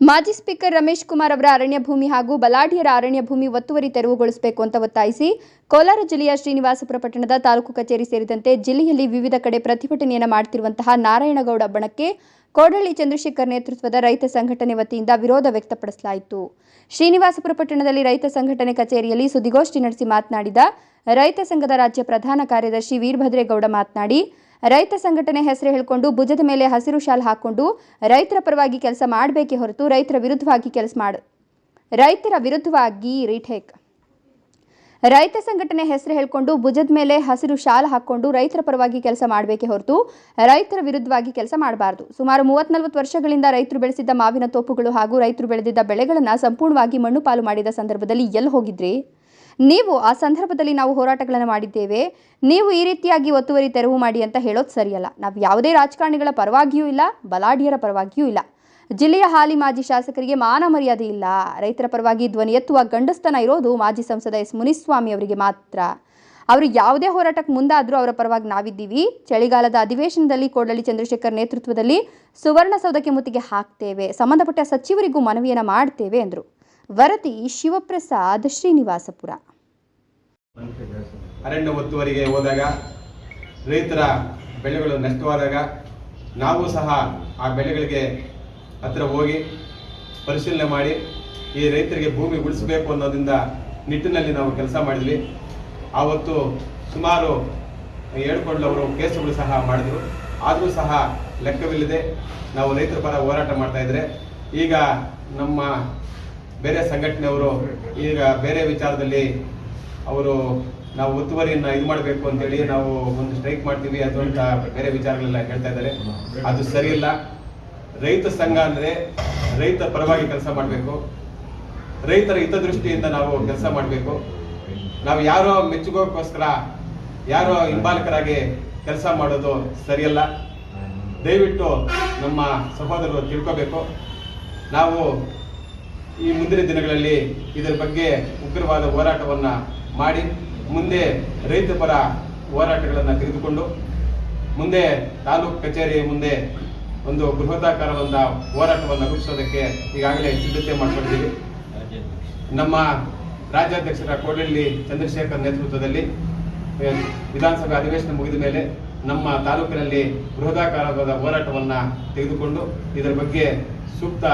ಮಾಜಿ ಸ್ಪೀಕರ್ ರಮೇಶ್ ಕುಮಾರ್ ಅವರ ಅರಣ್ಯ ಭೂಮಿ ಹಾಗೂ ಬಲಾಢ್ಯರ ಅರಣ್ಯ ಭೂಮಿ ಒತ್ತುವರಿ ತೆರವುಗೊಳಿಸಬೇಕು ಅಂತ ಒತ್ತಾಯಿಸಿ ಕೋಲಾರ ಜಿಲ್ಲೆಯ ಶ್ರೀನಿವಾಸಪುರ ಪಟ್ಟಣದ ತಾಲೂಕು ಕಚೇರಿ ಸೇರಿದಂತೆ ಜಿಲ್ಲೆಯಲ್ಲಿ ವಿವಿಧ ಕಡೆ ಪ್ರತಿಭಟನೆಯನ್ನು ಮಾಡುತ್ತಿರುವಂತಹ ನಾರಾಯಣಗೌಡ ಬಣಕ್ಕೆ ಕೋಡಳ್ಳಿ ಚಂದ್ರಶೇಖರ್ ನೇತೃತ್ವದ ರೈತ ಸಂಘಟನೆ ವತಿಯಿಂದ ವಿರೋಧ ವ್ಯಕ್ತಪಡಿಸಲಾಯಿತು. ಶ್ರೀನಿವಾಸಪುರ ಪಟ್ಟಣದಲ್ಲಿ ರೈತ ಸಂಘಟನೆ ಕಚೇರಿಯಲ್ಲಿ ಸುದ್ದಿಗೋಷ್ಠಿ ನಡೆಸಿ ಮಾತನಾಡಿದ ರೈತ ಸಂಘದ ರಾಜ್ಯ ಪ್ರಧಾನ ಕಾರ್ಯದರ್ಶಿ ವೀರಭದ್ರೇಗೌಡ ಮಾತನಾಡಿ ರೈತ ಸಂಘಟನೆ ಹೆಸರು ಹೇಳಿಕೊಂಡು ಭುಜದ ಮೇಲೆ ಹಸಿರು ಶಾಲ್ ಹಾಕೊಂಡು ರೈತರ ಪರವಾಗಿ ಕೆಲಸ ಮಾಡಬೇಕೆ ಹೊರತು ರೈತರ ವಿರುದ್ಧವಾಗಿ ಕೆಲಸ ಮಾಡ, ರೈತರ ವಿರುದ್ಧವಾಗಿ ರೀಟೇಕ್ ರೈತ ಸಂಘಟನೆ ಹೆಸರು ಹೇಳಿಕೊಂಡು ಭುಜದ ಮೇಲೆ ಹಸಿರು ಶಾಲ್ ಹಾಕೊಂಡು ರೈತರ ಪರವಾಗಿ ಕೆಲಸ ಮಾಡಬೇಕೆ ಹೊರತು ರೈತರ ವಿರುದ್ಧವಾಗಿ ಕೆಲಸ ಮಾಡಬಾರದು. ಸುಮಾರು ಮೂವತ್ತ್ ನಲವತ್ತು ವರ್ಷಗಳಿಂದ ರೈತರು ಬೆಳೆಸಿದ್ದ ಮಾವಿನ ತೋಪುಗಳು ಹಾಗೂ ರೈತರು ಬೆಳೆದಿದ್ದ ಬೆಳೆಗಳನ್ನು ಸಂಪೂರ್ಣವಾಗಿ ಮಣ್ಣು ಪಾಲು ಮಾಡಿದ ಸಂದರ್ಭದಲ್ಲಿ ಎಲ್ಲಿ ಹೋಗಿದ್ರಿ? ನೀವು ಆ ಸಂದರ್ಭದಲ್ಲಿ ನಾವು ಹೋರಾಟಗಳನ್ನು ಮಾಡಿದ್ದೇವೆ. ನೀವು ಈ ರೀತಿಯಾಗಿ ಒತ್ತುವರಿ ತೆರವು ಮಾಡಿ ಅಂತ ಹೇಳೋದು ಸರಿಯಲ್ಲ. ನಾವು ಯಾವುದೇ ರಾಜಕಾರಣಿಗಳ ಪರವಾಗಿಯೂ ಇಲ್ಲ, ಬಲಾಢ್ಯರ ಪರವಾಗಿಯೂ ಇಲ್ಲ. ಜಿಲ್ಲೆಯ ಹಾಲಿ ಮಾಜಿ ಶಾಸಕರಿಗೆ ಮಾನ ಮರ್ಯಾದೆ ಇಲ್ಲ. ರೈತರ ಪರವಾಗಿ ಧ್ವನಿ ಎತ್ತುವ ಗಂಡಸ್ತನ ಇರೋದು ಮಾಜಿ ಸಂಸದ ಎಸ್ ಮುನಿಸ್ವಾಮಿ ಅವರಿಗೆ ಮಾತ್ರ. ಅವರು ಯಾವುದೇ ಹೋರಾಟಕ್ಕೆ ಮುಂದಾದರೂ ಅವರ ಪರವಾಗಿ ನಾವಿದ್ದೀವಿ. ಚಳಿಗಾಲದ ಅಧಿವೇಶನದಲ್ಲಿ ಕೋಡಳ್ಳಿ ಚಂದ್ರಶೇಖರ್ ನೇತೃತ್ವದಲ್ಲಿ ಸುವರ್ಣಸೌಧಕ್ಕೆ ಮುತ್ತಿಗೆ ಹಾಕ್ತೇವೆ. ಸಂಬಂಧಪಟ್ಟ ಸಚಿವರಿಗೂ ಮನವಿಯನ್ನು ಮಾಡ್ತೇವೆ, ಎಂದರು. ವರದಿ ಶಿವಪ್ರಸಾದ್ ಶ್ರೀನಿವಾಸಪುರ. ಅರಣ್ಯ ಒತ್ತುವರಿಗೆ ಹೋದಾಗ ರೈತರ ಬೆಳೆಗಳು ನಷ್ಟವಾದಾಗ ನಾವು ಸಹ ಆ ಬೆಳೆಗಳಿಗೆ ಹತ್ರ ಹೋಗಿ ಪರಿಶೀಲನೆ ಮಾಡಿ ಈ ರೈತರಿಗೆ ಭೂಮಿ ಉಳಿಸಬೇಕು ಅನ್ನೋದ್ರಿಂದ ನಿಟ್ಟಿನಲ್ಲಿ ನಾವು ಕೆಲಸ ಮಾಡಿದ್ವಿ. ಆವತ್ತು ಸುಮಾರು ಹೇಳ್ಕೊಂಡವರು ಕೇಸುಗಳು ಸಹ ಮಾಡಿದ್ರು. ಆದರೂ ಸಹ ಲೆಕ್ಕವಿಲ್ಲದೆ ನಾವು ರೈತರ ಪರ ಹೋರಾಟ ಮಾಡ್ತಾ ಇದ್ರೆ ಈಗ ನಮ್ಮ ಬೇರೆ ಸಂಘಟನೆಯವರು ಈಗ ಬೇರೆ ವಿಚಾರದಲ್ಲಿ ಅವರು ನಾವು ಒತ್ತುವರಿಯನ್ನ ಇದು ಮಾಡಬೇಕು ಅಂತೇಳಿ ನಾವು ಒಂದು ಸ್ಟ್ರೈಕ್ ಮಾಡ್ತೀವಿ ಅದು ಬೇರೆ ವಿಚಾರಗಳೆಲ್ಲ ಹೇಳ್ತಾ ಇದ್ದಾರೆ. ಅದು ಸರಿಯಿಲ್ಲ ರೈತ ಸಂಘ ಅಂದ್ರೆ ರೈತ ಪರವಾಗಿ ಕೆಲಸ ಮಾಡಬೇಕು. ರೈತರ ಹಿತದೃಷ್ಟಿಯಿಂದ ನಾವು ಕೆಲಸ ಮಾಡಬೇಕು. ನಾವು ಯಾರೋ ಮೆಚ್ಚುಗೋಕ್ಕೋಸ್ಕರ ಯಾರೋ ಹಿಂಬಾಲಕರಾಗಿ ಕೆಲಸ ಮಾಡೋದು ಸರಿಯಲ್ಲ ದಯವಿಟ್ಟು ನಮ್ಮ ಸಹೋದರರು ತಿಳ್ಕೋಬೇಕು. ನಾವು ಈ ಮುಂದಿನ ದಿನಗಳಲ್ಲಿ ಇದರ ಬಗ್ಗೆ ಉಗ್ರವಾದ ಹೋರಾಟವನ್ನ ಮಾಡಿ, ಮುಂದೆ ರೈತ ಪರ ಹೋರಾಟಗಳನ್ನು ತೆಗೆದುಕೊಂಡು, ಮುಂದೆ ತಾಲೂಕು ಕಚೇರಿ ಮುಂದೆ ಒಂದು ಬೃಹದಾಕಾರವಾದ ಹೋರಾಟವನ್ನು ರೂಪಿಸೋದಕ್ಕೆ ಈಗಾಗಲೇ ಸಿದ್ಧತೆ ಮಾಡಿಕೊಂಡಿದ್ದೀವಿ. ನಮ್ಮ ರಾಜ್ಯಾಧ್ಯಕ್ಷರ ಕೋಡಳ್ಳಿ ಚಂದ್ರಶೇಖರ್ ನೇತೃತ್ವದಲ್ಲಿ, ವಿಧಾನಸಭೆ ಅಧಿವೇಶನ ಮುಗಿದ ಮೇಲೆ ನಮ್ಮ ತಾಲೂಕಿನಲ್ಲಿ ಬೃಹದಾಕಾರದ ಹೋರಾಟವನ್ನು ತೆಗೆದುಕೊಂಡು ಇದರ ಬಗ್ಗೆ ಸೂಕ್ತ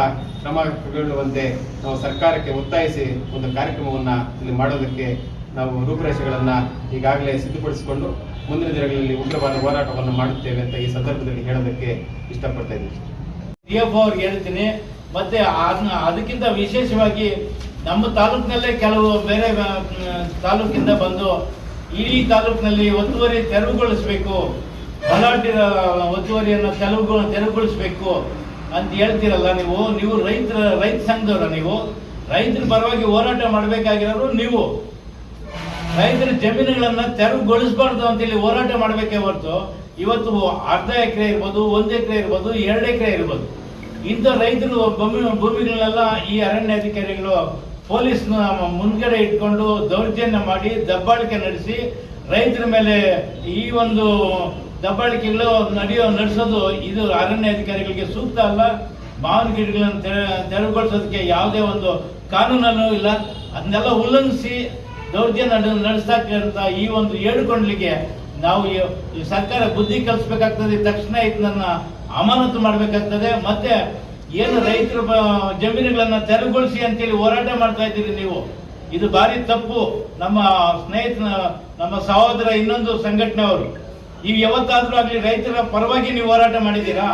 ಕ್ರಮ ಕೈಗೊಳ್ಳುವಂತೆ ನಾವು ಸರ್ಕಾರಕ್ಕೆ ಒತ್ತಾಯಿಸಿ ಒಂದು ಕಾರ್ಯಕ್ರಮವನ್ನು ಇಲ್ಲಿ ಮಾಡೋದಕ್ಕೆ ನಾವು ರೂಪುರೇಷೆಗಳನ್ನು ಈಗಾಗಲೇ ಸಿದ್ಧಪಡಿಸಿಕೊಂಡು ಮುಂದಿನ ದಿನಗಳಲ್ಲಿ ಉಗ್ರವಾದ ಹೋರಾಟವನ್ನು ಮಾಡುತ್ತೇವೆ ಅಂತ ಈ ಸಂದರ್ಭದಲ್ಲಿ ಹೇಳೋದಕ್ಕೆ ಇಷ್ಟಪಡ್ತಾ ಇದ್ದೀನಿ. ಡಿ ಅವ್ರಿಗೆ ಹೇಳ್ತೀನಿ, ಮತ್ತೆ ಅದಕ್ಕಿಂತ ವಿಶೇಷವಾಗಿ ನಮ್ಮ ತಾಲೂಕಿನಲ್ಲೇ ಕೆಲವು ಬೇರೆ ತಾಲೂಕಿಂದ ಬಂದು ಇಡೀ ತಾಲೂಕಿನಲ್ಲಿ ಒತ್ತುವರಿ ತೆರವುಗೊಳಿಸಬೇಕು. ಬಲಾಢ್ಯರ ಒತ್ತುವರಿಯನ್ನು ತೆರವುಗೊಳ, ತೆರವುಗೊಳಿಸಬೇಕು ಅಂತ ಹೇಳ್ತೀರಲ್ಲ ನೀವು. ನೀವು ರೈತರ, ರೈತ ಸಂಘದವರ ನೀವು. ರೈತರ ಪರವಾಗಿ ಹೋರಾಟ ಮಾಡಬೇಕಾಗಿರೋರು ನೀವು. ರೈತರ ಜಮೀನುಗಳನ್ನು ತೆರವುಗೊಳಿಸಬಾರ್ದು ಅಂತೇಳಿ ಹೋರಾಟ ಮಾಡಬೇಕೇ ಹೊರತು ಇವತ್ತು ಅರ್ಧ ಎಕರೆ ಇರ್ಬೋದು, ಒಂದು ಎಕರೆ ಇರ್ಬೋದು, ಎರಡು ಎಕರೆ ಇರ್ಬೋದು. ಇಂಥ ರೈತರು ಭೂಮಿ, ಭೂಮಿಗಳನ್ನೆಲ್ಲ ಈ ಅರಣ್ಯಾಧಿಕಾರಿಗಳು ಪೊಲೀಸ್ನ ಮುಂದ್ಗಡೆ ಇಟ್ಕೊಂಡು ದೌರ್ಜನ್ಯ ಮಾಡಿ ದಬ್ಬಾಳಿಕೆ ನಡೆಸಿ ರೈತರ ಮೇಲೆ ಈ ಒಂದು ದಬ್ಬಾಳಿಕೆಗಳು ನಡೆಯೋ, ನಡೆಸೋದು ಇದು ಅರಣ್ಯ ಅಧಿಕಾರಿಗಳಿಗೆ ಸೂಕ್ತ ಅಲ್ಲ. ಮಾವಿನ ಗಿಡಗಳನ್ನು ತೆರ- ತೆರವುಗೊಳಿಸೋದಕ್ಕೆ ಯಾವುದೇ ಒಂದು ಕಾನೂನಲ್ಲೂ ಇಲ್ಲ. ಅದನ್ನೆಲ್ಲ ಉಲ್ಲಂಘಿಸಿ ದೌರ್ಜನ್ಯ ನಡೆ- ನಡೆಸ್ತಕ್ಕಂಥ ಈ ಒಂದು ಹೇಳ್ಕೊಂಡ್ಲಿಕ್ಕೆ ನಾವು ಸರ್ಕಾರ ಬುದ್ಧಿ ಕಲಿಸ್ಬೇಕಾಗ್ತದೆ. ತಕ್ಷಣ ಇದನ್ನ ಅಮಾನತು ಮಾಡಬೇಕಾಗ್ತದೆ. ಮತ್ತೆ ಏನು ರೈತರ ಜಮೀನುಗಳನ್ನ ತೆರವುಗೊಳಿಸಿ ಅಂತೇಳಿ ಹೋರಾಟ ಮಾಡ್ತಾ ಇದ್ದೀರಿ ನೀವು? ಇದು ಭಾರಿ ತಪ್ಪು. ನಮ್ಮ ಸ್ನೇಹಿತ ನಮ್ಮ ಸಹೋದರ ಇನ್ನೊಂದು ಸಂಘಟನೆ ಅವರು ನೀವು ಯಾವತ್ತಾದ್ರೂ ಆಗಲಿ ರೈತರ ಪರವಾಗಿ ನೀವು ಹೋರಾಟ ಮಾಡಿದ್ದೀರಾ?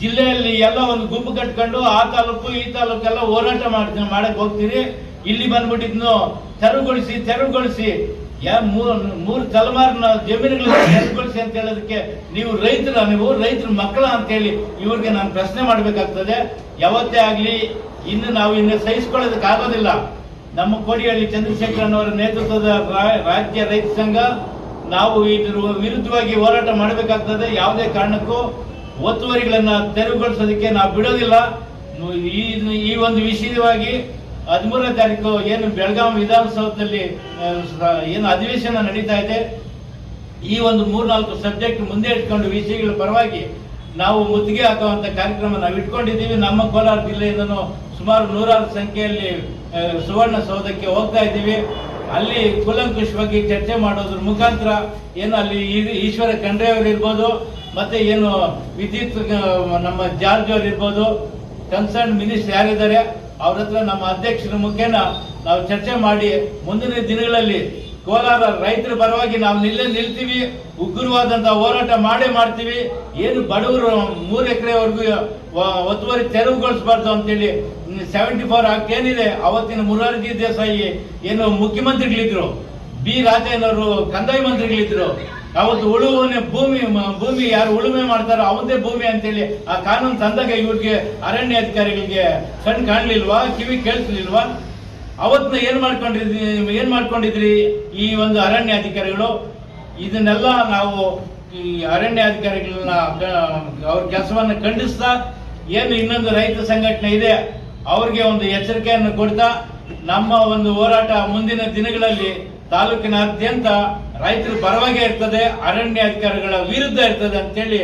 ಜಿಲ್ಲೆಯಲ್ಲಿ ಎಲ್ಲ ಒಂದು ಗುಂಪು ಕಟ್ಕೊಂಡು ಆ ತಾಲೂಕು, ಈ ತಾಲೂಕೆಲ್ಲ ಹೋರಾಟ ಮಾಡಿ ಮಾಡಕ್ ಹೋಗ್ತೀರಿ. ಇಲ್ಲಿ ಬಂದ್ಬಿಟ್ಟಿದ್ನು, ತೆರವುಗೊಳಿಸಿ ತೆರವುಗೊಳಿಸಿ. ಯಾ ಮೂರು ಮೂರು ತಲೆಮಾರಿನ ಜಮೀನುಗಳನ್ನು ತೆರವುಗೊಳಿಸಿ ಅಂತ ಹೇಳೋದಕ್ಕೆ ನೀವು ರೈತರ ನೀವು ರೈತರ ಮಕ್ಕಳ ಅಂತೇಳಿ ಇವ್ರಿಗೆ ನಾನು ಪ್ರಶ್ನೆ ಮಾಡಬೇಕಾಗ್ತದೆ. ಯಾವತ್ತೇ ಆಗಲಿ ಇನ್ನು ನಾವು ಇನ್ನು ಸಹಿಸ್ಕೊಳ್ಳೋದಕ್ಕೆ ಆಗೋದಿಲ್ಲ. ನಮ್ಮ ಕೋಡಿಹಳ್ಳಿ ಚಂದ್ರಶೇಖರನ್ ಅವರ ನೇತೃತ್ವದ ರಾಜ್ಯ ರೈತ ಸಂಘ ನಾವು ಇದ್ರ ವಿರುದ್ಧವಾಗಿ ಹೋರಾಟ ಮಾಡಬೇಕಾಗ್ತದೆ. ಯಾವುದೇ ಕಾರಣಕ್ಕೂ ಒತ್ತುವರಿಗಳನ್ನು ತೆರವುಗೊಳಿಸೋದಕ್ಕೆ ನಾವು ಬಿಡೋದಿಲ್ಲ. ಈ ಈ ಒಂದು ವಿಷಯವಾಗಿ ಹದಿಮೂರನೇ ತಾರೀಕು ಏನು ಬೆಳಗಾವಿ ವಿಧಾನಸೌಧದಲ್ಲಿ ಏನು ಅಧಿವೇಶನ ನಡೀತಾ ಇದೆ. ಈ ಒಂದು ಮೂರ್ನಾಲ್ಕು ಸಬ್ಜೆಕ್ಟ್ ಮುಂದೆ ಇಟ್ಕೊಂಡು ವಿಷಯಗಳ ಪರವಾಗಿ ನಾವು ಮುತ್ತಿಗೆ ಹಾಕುವಂತ ಕಾರ್ಯಕ್ರಮ ನಾವು ಇಟ್ಕೊಂಡಿದ್ದೀವಿ. ನಮ್ಮ ಕೋಲಾರ ಜಿಲ್ಲೆಯಿಂದನೂ ಸುಮಾರು ನೂರಾರು ಸಂಖ್ಯೆಯಲ್ಲಿ ಸುವರ್ಣ ಸೌಧಕ್ಕೆ ಹೋಗ್ತಾ ಇದ್ದೀವಿ. ಅಲ್ಲಿ ಕೂಲಂಕುಷವಾಗಿ ಚರ್ಚೆ ಮಾಡೋದ್ರ ಮುಖಾಂತರ ಏನು ಅಲ್ಲಿ ಈಶ್ವರ ಖಂಡ್ರೆ ಅವರು ಇರ್ಬೋದು, ಮತ್ತೆ ಏನು ವಿದ್ಯುತ್ ನಮ್ಮ ಜಾರ್ಜ್ ಅವರು ಇರ್ಬೋದು, ಕನ್ಸರ್ನ್ ಮಿನಿಸ್ಟರ್ ಯಾರಿದ್ದಾರೆ ಅವ್ರ ಹತ್ರ ನಮ್ಮ ಅಧ್ಯಕ್ಷರ ಮುಖೇನ ನಾವು ಚರ್ಚೆ ಮಾಡಿ ಮುಂದಿನ ದಿನಗಳಲ್ಲಿ ಕೋಲಾರ ರೈತರ ಪರವಾಗಿ ನಾವು ನಿಲ್ಲೇ ನಿಲ್ತೀವಿ ಉಗ್ರವಾದಂತಹ ಹೋರಾಟ ಮಾಡೇ ಮಾಡ್ತೀವಿ. ಏನು ಬಡವರು ಮೂರು ಎಕರೆವರೆಗೂ ಒತ್ತುವರಿ ತೆರವುಗೊಳಿಸಬಾರ್ದು ಅಂತೇಳಿ ಸೆವೆಂಟಿ ಫೋರ್ ಆಕ್ಟ್ ಏನಿದೆ, ಅವತ್ತಿನ ಮುರಾರ್ಜಿ ದೇಸಾಯಿ ಏನು ಮುಖ್ಯಮಂತ್ರಿಗಳಿದ್ರು, ಬಿ. ರಾಜೇನವರು ಕಂದಾಯ ಮಂತ್ರಿಗಳಿದ್ರು ಅವತ್ತು ಉಳುವನೆ ಭೂಮಿ ಭೂಮಿ ಯಾರು ಉಳುಮೆ ಮಾಡ್ತಾರೋ ಅವಂದೇ ಭೂಮಿ ಅಂತೇಳಿ ಆ ಕಾನೂನು ತಂದಾಗ ಇವ್ರಿಗೆ ಅರಣ್ಯ ಅಧಿಕಾರಿಗಳಿಗೆ ಕಣ್ ಕಾಣ್ಲಿಲ್ವಾ, ಕಿವಿ ಕೇಳಿಸ್ಲಿಲ್ವಾ ಅವತ್ನ ಏನ್ ಮಾಡ್ಕೊಂಡಿದ್ರಿ ಏನ್ ಮಾಡ್ಕೊಂಡಿದ್ರಿ ಈ ಒಂದು ಅರಣ್ಯ ಅಧಿಕಾರಿಗಳು ಇದನ್ನೆಲ್ಲ ನಾವು ಈ ಅರಣ್ಯ ಅಧಿಕಾರಿಗಳನ್ನ ಅವ್ರ ಕೆಲಸವನ್ನ ಖಂಡಿಸ್ತಾ ಏನು ಇನ್ನೊಂದು ರೈತ ಸಂಘಟನೆ ಇದೆ, ಅವ್ರಿಗೆ ಒಂದು ಎಚ್ಚರಿಕೆಯನ್ನು ಕೊಡ್ತಾ ನಮ್ಮ ಒಂದು ಹೋರಾಟ ಮುಂದಿನ ದಿನಗಳಲ್ಲಿ ತಾಲೂಕಿನಾದ್ಯಂತ ರೈತರ ಪರವಾಗಿ ಇರ್ತದೆ ಅರಣ್ಯ ಅಧಿಕಾರಿಗಳ ವಿರುದ್ಧ ಇರ್ತದೆ ಅಂತೇಳಿ